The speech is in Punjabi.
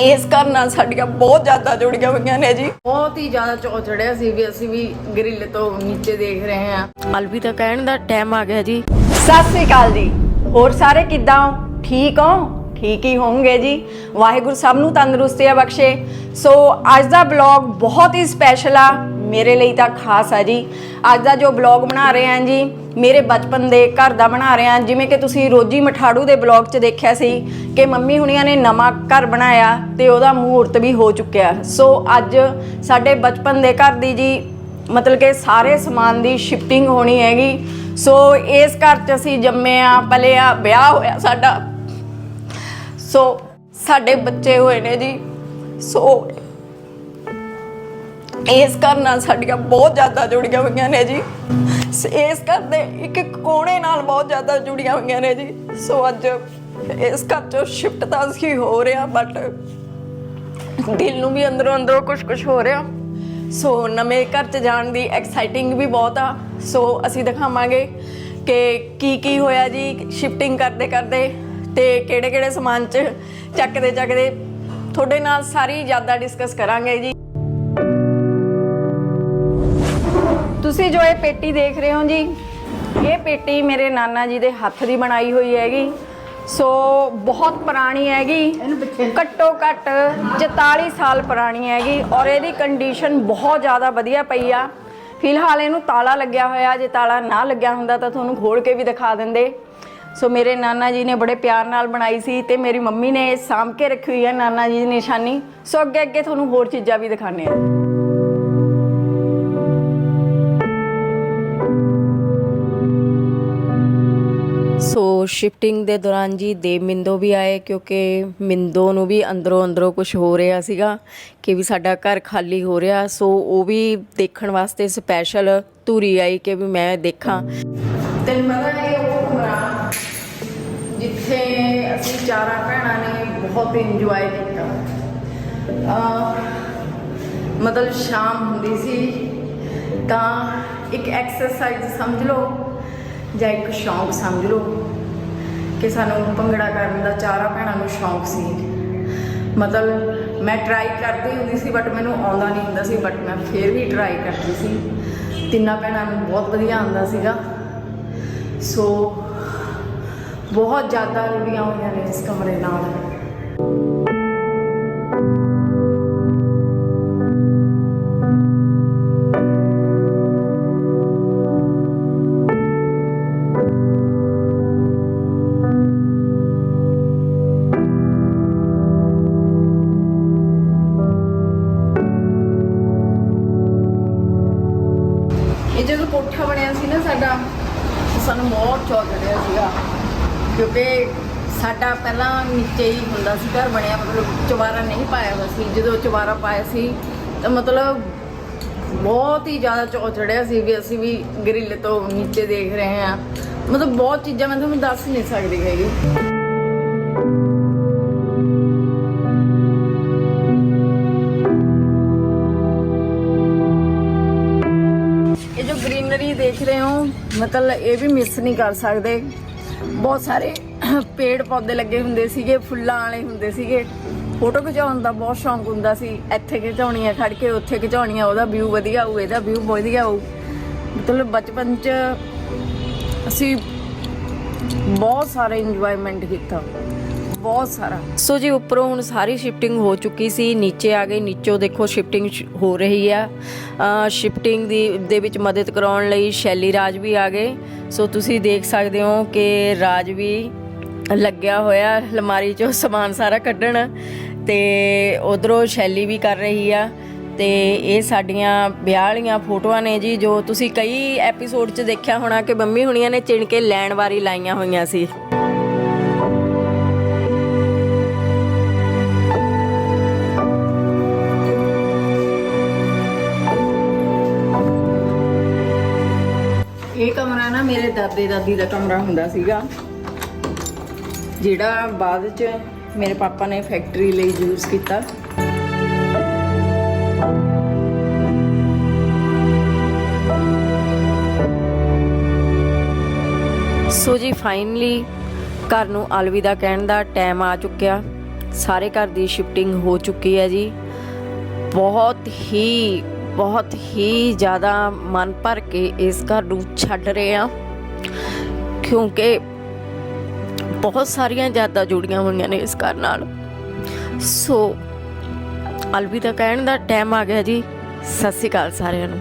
ਇਸ ਘਰ ਨਾਲ ਸਾਡੀਆਂ ਬਹੁਤ ਜ਼ਿਆਦਾ ਜੁੜੀਆਂ ਹੋਈਆਂ ਨੇ ਜੀ। ਬਹੁਤ ਹੀ ਜ਼ਿਆਦਾ ਚੋ ਚੜਿਆ ਸੀ ਵੀ ਅਸੀਂ ਵੀ ਗਰਿੱਲ ਤੋਂ ਨੀਚੇ ਦੇਖ ਰਹੇ ਹਾਂ। ਅਲਵਿਦਾ ਕਹਿਣ ਦਾ ਟਾਈਮ ਆ ਗਿਆ ਜੀ। ਸਤਿ ਸ੍ਰੀ ਅਕਾਲ ਜੀ। ਹੋਰ ਸਾਰੇ ਕਿੱਦਾਂ ਹੋ? ਠੀਕ ਹੋ? ਠੀਕ ਹੀ ਹੋਵੋਗੇ ਜੀ। ਵਾਹਿਗੁਰੂ ਸਭ ਨੂੰ ਤੰਦਰੁਸਤੀਆਂ ਬਖਸ਼ੇ। ਸੋ ਅੱਜ ਦਾ ਬਲੌਗ ਬਹੁਤ ਹੀ ਸਪੈਸ਼ਲ ਆ। ਮੇਰੇ ਲਈ ਤਾਂ ਖਾਸ ਆ ਜੀ। ਅੱਜ ਦਾ ਜੋ ਬਲੌਗ ਬਣਾ ਰਹੇ ਹਾਂ ਜੀ ਮੇਰੇ ਬਚਪਨ ਦੇ ਘਰ ਦਾ ਬਣਾ ਰਹੇ। ਹਾਂ ਜਿਵੇਂ ਕਿ ਤੁਸੀਂ ਰੋਜੀ ਮਠਾੜੂ ਦੇ ਬਲੌਗ 'ਚ ਦੇਖਿਆ ਸੀ ਕਿ ਮੰਮੀ ਹੁਣੀਆਂ ਨੇ ਨਵਾਂ ਘਰ ਬਣਾਇਆ ਤੇ ਉਹਦਾ ਮਹੂਰਤ ਵੀ ਹੋ ਚੁੱਕਿਆ। ਸੋ ਅੱਜ ਸਾਡੇ ਬਚਪਨ ਦੇ ਘਰ ਦੀ ਜੀ ਮਤਲਬ ਕਿ ਸਾਰੇ ਸਮਾਨ ਦੀ ਸ਼ਿਫਟਿੰਗ ਹੋਣੀ ਹੈਗੀ। ਸੋ ਇਸ ਘਰ 'ਚ ਅਸੀਂ ਜੰਮੇ ਆ ਪਲੇ ਆ, ਵਿਆਹ ਹੋਇਆ ਸਾਡਾ। ਸੋ ਸਾਡੇ ਬੱਚੇ ਹੋਏ ਨੇ ਜੀ। ਸੋ ਇਸ ਘਰ ਨਾਲ ਸਾਡੀਆਂ ਬਹੁਤ ਜ਼ਿਆਦਾ ਜੁੜੀਆਂ ਹੋਈਆਂ ਨੇ ਜੀ। ਇਸ ਘਰ ਦੇ ਇੱਕ ਇੱਕ ਕੋਣੇ ਨਾਲ ਬਹੁਤ ਜ਼ਿਆਦਾ ਜੁੜੀਆਂ ਹੋਈਆਂ ਨੇ ਜੀ। ਸੋ ਅੱਜ ਇਸ ਘਰ 'ਚੋਂ ਸ਼ਿਫਟ ਤਾਂ ਅਸੀਂ ਹੋ ਰਿਹਾ ਬਟ ਦਿਲ ਨੂੰ ਵੀ ਅੰਦਰੋਂ ਅੰਦਰੋਂ ਕੁਝ ਕੁਝ ਹੋ ਰਿਹਾ। ਸੋ ਨਵੇਂ ਘਰ 'ਚ ਜਾਣ ਦੀ ਐਕਸਾਈਟਿੰਗ ਵੀ ਬਹੁਤ ਆ। ਸੋ ਅਸੀਂ ਦਿਖਾਵਾਂਗੇ ਕਿ ਕੀ ਕੀ ਹੋਇਆ ਜੀ ਸ਼ਿਫਟਿੰਗ ਕਰਦੇ ਕਰਦੇ ਤੇ ਕਿਹੜੇ ਕਿਹੜੇ ਸਮਾਨ 'ਚ ਚੱਕਦੇ ਚੱਕਦੇ ਤੁਹਾਡੇ ਨਾਲ ਸਾਰੀ ਯਾਦਾਂ ਡਿਸਕਸ ਕਰਾਂਗੇ ਜੀ। ਤੁਸੀਂ ਜੋ ਇਹ ਪੇਟੀ ਦੇਖ ਰਹੇ ਹੋ ਜੀ ਇਹ ਪੇਟੀ ਮੇਰੇ ਨਾਨਾ ਜੀ ਦੇ ਹੱਥ ਦੀ ਬਣਾਈ ਹੋਈ ਹੈਗੀ। ਸੋ ਬਹੁਤ ਪੁਰਾਣੀ ਹੈਗੀ। ਘੱਟੋ ਘੱਟ 44 ਸਾਲ ਪੁਰਾਣੀ ਹੈਗੀ ਔਰ ਇਹਦੀ ਕੰਡੀਸ਼ਨ ਬਹੁਤ ਜ਼ਿਆਦਾ ਵਧੀਆ ਪਈ ਆ। ਫਿਲਹਾਲ ਇਹਨੂੰ ਤਾਲਾ ਲੱਗਿਆ ਹੋਇਆ ਜੇ ਤਾਲਾ ਨਾ ਲੱਗਿਆ ਹੁੰਦਾ ਤਾਂ ਤੁਹਾਨੂੰ ਖੋਲ ਕੇ ਵੀ ਦਿਖਾ ਦਿੰਦੇ। ਸੋ ਮੇਰੇ ਨਾਨਾ ਜੀ ਨੇ ਬੜੇ ਪਿਆਰ ਨਾਲ ਬਣਾਈ ਸੀ ਤੇ ਮੇਰੀ ਮੰਮੀ ਨੇ ਇਹ ਸਾਂਭ ਕੇ ਰੱਖੀ ਹੋਈ ਹੈ ਨਾਨਾ ਜੀ ਦੀ ਨਿਸ਼ਾਨੀ। ਸੋ ਅੱਗੇ ਅੱਗੇ ਤੁਹਾਨੂੰ ਹੋਰ ਚੀਜ਼ਾਂ ਵੀ ਦਿਖਾਣੇ ਆ ਸ਼ਿਫਟਿੰਗ ਦੇ ਦੌਰਾਨ ਜੀ ਦੇਵ ਮਿੰਦੋ ਵੀ ਆਏ ਕਿਉਂਕਿ ਮਿੰਦੋ ਨੂੰ ਵੀ ਅੰਦਰੋਂ ਅੰਦਰੋਂ ਕੁਝ ਹੋ ਰਿਹਾ ਸੀਗਾ ਕਿ ਵੀ ਸਾਡਾ ਘਰ ਖਾਲੀ ਹੋ ਰਿਹਾ। ਸੋ ਉਹ ਵੀ ਦੇਖਣ ਵਾਸਤੇ ਸਪੈਸ਼ਲ ਧੂਰੀ ਆਈ ਕਿ ਵੀ ਮੈਂ ਦੇਖਾਂ। ਤੈਨੂੰ ਪਤਾ ਹੈ ਉਹ ਕਮਰਾ ਜਿੱਥੇ ਅਸੀਂ ਚਾਰਾਂ ਭੈਣਾਂ ਨੇ ਬਹੁਤ ਇੰਜੋਏ ਕੀਤਾ। ਮਤਲਬ ਸ਼ਾਮ ਹੁੰਦੀ ਸੀ ਤਾਂ ਇੱਕ ਐਕਸਰਸਾਈਜ਼ ਸਮਝ ਲਓ ਜਾਂ ਇੱਕ ਸ਼ੌਂਕ ਸਮਝ ਲਓ। ਕਿ ਸਾਨੂੰ ਭੰਗੜਾ ਕਰਨ ਦਾ ਚਾਰਾਂ ਭੈਣਾਂ ਨੂੰ ਸ਼ੌਂਕ ਸੀ। ਮਤਲਬ ਮੈਂ ਟਰਾਈ ਕਰਦੀ ਹੁੰਦੀ ਸੀ ਬਟ ਮੈਨੂੰ ਆਉਂਦਾ ਨਹੀਂ ਹੁੰਦਾ ਸੀ ਬਟ ਮੈਂ ਫੇਰ ਵੀ ਟਰਾਈ ਕਰਦੀ ਸੀ। ਤਿੰਨਾਂ ਭੈਣਾਂ ਨੂੰ ਬਹੁਤ ਵਧੀਆ ਆਉਂਦਾ ਸੀਗਾ। ਸੋ ਬਹੁਤ ਜ਼ਿਆਦਾ ਜੁੜੀਆਂ ਹੋਈਆਂ ਨੇ ਇਸ ਕਮਰੇ ਨਾਲ। ਇਹ ਜਦੋਂ ਕੋਠਾ ਬਣਿਆ ਸੀ ਨਾ ਸਾਡਾ, ਤਾਂ ਸਾਨੂੰ ਬਹੁਤ ਚੌਕ ਚੜਿਆ ਸੀਗਾ। ਕਿਉਂਕਿ ਸਾਡਾ ਪਹਿਲਾਂ ਨੀਚੇ ਹੀ ਹੁੰਦਾ ਸੀ, ਘਰ ਬਣਿਆ, ਮਤਲਬ ਚਵਾਰਾ ਨਹੀਂ ਪਾਇਆ ਹੋਇਆ ਸੀ। ਜਦੋਂ ਚਵਾਰਾ ਪਾਇਆ ਸੀ, ਤਾਂ ਮਤਲਬ ਬਹੁਤ ਹੀ ਜ਼ਿਆਦਾ ਚੌ ਚੜਿਆ ਸੀ ਵੀ ਅਸੀਂ ਵੀ ਗਰਿੱਲ ਤੋਂ ਨੀਚੇ ਦੇਖ ਰਹੇ ਹਾਂ। ਮਤਲਬ ਬਹੁਤ ਚੀਜ਼ਾਂ, ਮੈਂ ਤੁਹਾਨੂੰ ਦੱਸ ਨਹੀਂ ਸਕਦੀ ਹੈਗੀ। ਦੇਖ ਰਹੇ ਹੋ, ਮਤਲਬ ਇਹ ਵੀ ਮਿਸ ਨਹੀਂ ਕਰ ਸਕਦੇ। ਬਹੁਤ ਸਾਰੇ ਪੇੜ ਪੌਦੇ ਲੱਗੇ ਹੁੰਦੇ ਸੀਗੇ, ਫੁੱਲਾਂ ਵਾਲੇ ਹੁੰਦੇ ਸੀਗੇ। ਫੋਟੋ ਖਿਚਾਉਣ ਦਾ ਬਹੁਤ ਸ਼ੌਂਕ ਹੁੰਦਾ ਸੀ। ਇੱਥੇ ਖਿਚਾਉਣੀ ਆ ਖੜ ਕੇ ਉੱਥੇ ਖਿਚਾਉਣੀ ਆ ਉਹਦਾ ਵਿਊ ਵਧੀਆ ਹੋਊ, ਇਹਦਾ ਵਿਊ ਵਧੀਆ ਹੋਊ। ਮਤਲਬ ਬਚਪਨ 'ਚ ਅਸੀਂ ਬਹੁਤ ਸਾਰੇ ਇੰਜੋਇਮੈਂਟ ਕੀਤਾ। ਬਹੁਤ ਸਾਰਾ। ਸੋ ਜੀ, ਉੱਪਰੋਂ ਹੁਣ ਸਾਰੀ ਸ਼ਿਫਟਿੰਗ ਹੋ ਚੁੱਕੀ ਸੀ। ਨੀਚੇ ਆ ਗਏ, ਨੀਚੋਂ ਦੇਖੋ ਸ਼ਿਫਟਿੰਗ ਹੋ ਰਹੀ ਆ। ਸ਼ਿਫਟਿੰਗ ਦੀ, ਦੇ ਵਿੱਚ ਮਦਦ ਕਰਾਉਣ ਲਈ ਸ਼ੈਲੀ ਰਾਜ ਵੀ ਆ ਗਏ। ਸੋ ਤੁਸੀਂ ਦੇਖ ਸਕਦੇ ਹੋ ਕਿ ਰਾਜ ਵੀ ਲੱਗਿਆ ਹੋਇਆ, ਅਲਮਾਰੀ ਚੋਂ ਸਮਾਨ ਸਾਰਾ ਕੱਢਣ ਤੇ ਉਧਰੋਂ ਸ਼ੈਲੀ ਵੀ ਕਰ ਰਹੀ ਆ। ਤੇ ਇਹ ਸਾਡੀਆਂ ਵਿਆਹ ਵਾਲੀਆਂ ਫੋਟੋਆਂ ਨੇ ਜੀ, ਜੋ ਤੁਸੀਂ ਕਈ ਐਪੀਸੋਡ 'ਚ ਦੇਖਿਆ ਹੋਣਾ ਕਿ ਮੰਮੀ ਹੁਣੀਆਂ ਨੇ ਚਿਣ ਕੇ ਲੈਣ ਵਾਰੀ ਲਾਈਆਂ ਹੋਈਆਂ ਸੀ। ਇਹ ਕਮਰਾ ਨਾ ਮੇਰੇ ਦਾਦੇ ਦਾਦੀ ਦਾ ਕਮਰਾ ਹੁੰਦਾ ਸੀਗਾ। ਜਿਹੜਾ ਬਾਅਦ ਚ ਮੇਰੇ ਪਾਪਾ ਨੇ ਫੈਕਟਰੀ ਲਈ ਯੂਜ਼ ਕੀਤਾ। ਸੋ ਜੀ ਫਾਈਨਲੀ ਘਰ ਨੂੰ ਅਲਵਿਦਾ ਕਹਿਣ ਦਾ ਟਾਈਮ ਆ ਚੁੱਕਿਆ। ਸਾਰੇ ਘਰ ਦੀ ਸ਼ਿਫਟਿੰਗ ਹੋ ਚੁੱਕੀ ਹੈ ਜੀ। ਬਹੁਤ ਹੀ ਬਹੁਤ ਹੀ ਜ਼ਿਆਦਾ ਮਨ ਭਰ ਕੇ ਇਸ ਘਰ ਨੂੰ ਛੱਡ ਰਹੇ ਆ ਕਿਉਂਕਿ ਬਹੁਤ ਸਾਰੀਆਂ ਯਾਦਾਂ ਜੁੜੀਆਂ ਹੋਈਆਂ ਨੇ ਇਸ ਘਰ ਨਾਲ। ਸੋ ਅਲਵਿਦਾ ਕਹਿਣ ਦਾ ਟਾਈਮ ਆ ਗਿਆ ਜੀ। ਸਤਿ ਸ਼੍ਰੀ ਅਕਾਲ ਸਾਰਿਆਂ ਨੂੰ।